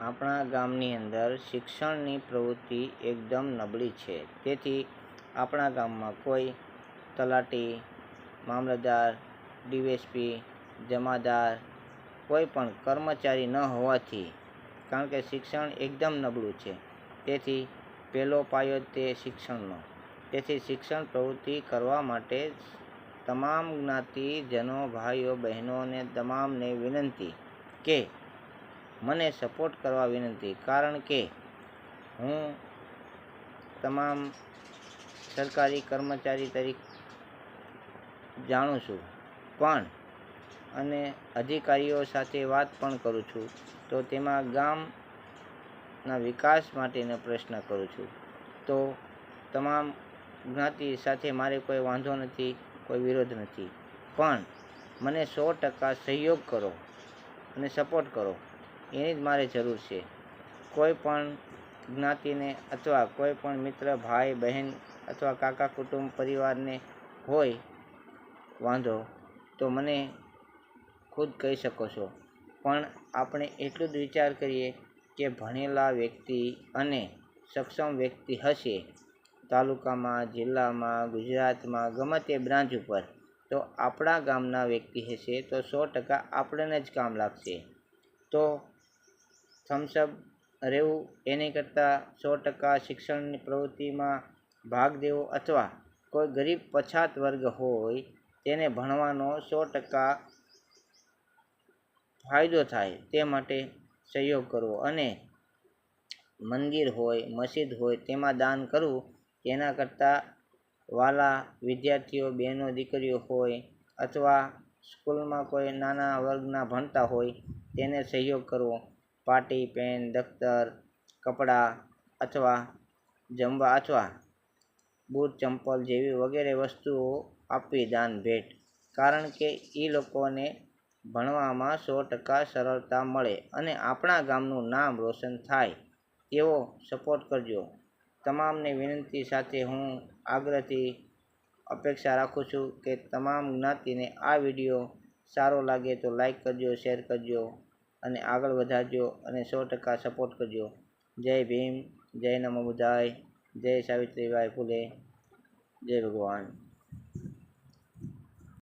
આપણા ગામની અંદર શિક્ષણની પ્રવૃત્તિ એકદમ નબળી છે. તેથી આપણા ગામમાં કોઈ તલાટી, મામલતદાર, ડીએસપી, જમાદાર કોઈ પણ કર્મચારી ન હોવાથી, કારણ કે શિક્ષણ એકદમ નબળું છે. તેથી પહેલો પાયો તે શિક્ષણનો. તેથી શિક્ષણ પ્રવૃત્તિ કરવા માટે તમામ જ્ઞાતિજનો, ભાઈઓ, બહેનોને તમામને વિનંતી કે મને સપોર્ટ કરવા વિનંતી. કારણ કે હું તમામ સરકારી કર્મચારી તરીકે જાણું છું. પણ અને અધિકારીઓ સાથે વાત પણ કરું છું, તો તેમાં ગામના વિકાસ માટેનો પ્રશ્ન કરું છું. તો તમામ જ્ઞાતિ સાથે મારે કોઈ વાંધો નથી, કોઈ વિરોધ નથી. પણ મને સો ટકા સહયોગ કરો અને સપોર્ટ કરો. એની જ મારે જરૂર છે. કોઈ પણ જ્ઞાતિને અથવા કોઈ પણ મિત્ર, ભાઈ, બહેન અથવા કાકા કુટુંબ પરિવારને હોય, વાંધો, તો મને ખુદ કહી શકો છો. પણ આપણે એટલું જ વિચાર કરીએ કે ભણેલા વ્યક્તિ અને સક્ષમ વ્યક્તિ હશે તાલુકામાં, જિલ્લામાં, ગુજરાતમાં, ગમે તે બ્રાન્ચ ઉપર, તો આપણા ગામના વ્યક્તિ હશે તો સો ટકા આપણને જ કામ લાગશે. તો થમ્સઅપ રહેવું એની કરતાં સો ટકા શિક્ષણની પ્રવૃત્તિમાં ભાગ દેવો અથવા કોઈ ગરીબ પછાત વર્ગ હોય તેને ભણવાનો સો ટકા ફાયદો થાય તે માટે સહયોગ કરવો અને મંદિર હોય, મસ્જિદ હોય તેમાં દાન કરવું તેના કરતાં વાલા, વિદ્યાર્થીઓ, બહેનો, દીકરીઓ હોય અથવા સ્કૂલમાં કોઈ નાના વર્ગના ભણતા હોય તેને સહયોગ કરવો પાટી, પેન, દફતર, કપડાં અથવા જમવા અથવા બૂટ, ચંપલ જેવી વગેરે વસ્તુઓ આપવી દાન ભેટ. કારણ કે એ લોકોને ભણવામાં સો ટકા સરળતા મળે અને આપણા ગામનું નામ રોશન થાય તેવો સપોર્ટ કરજો. તમામને વિનંતી સાથે હું આગ્રહથી અપેક્ષા રાખું છું કે તમામ જ્ઞાતિને આ વીડિયો સારો લાગે તો લાઈક કરજો શેર કરજો. અને આગળ વધારજો અને સો ટકા સપોર્ટ કરજો. જય ભીમ, જય નમો બુદ્ધાય, જય સાવિત્રીબાઈ ફૂલે, જય ભગવાન.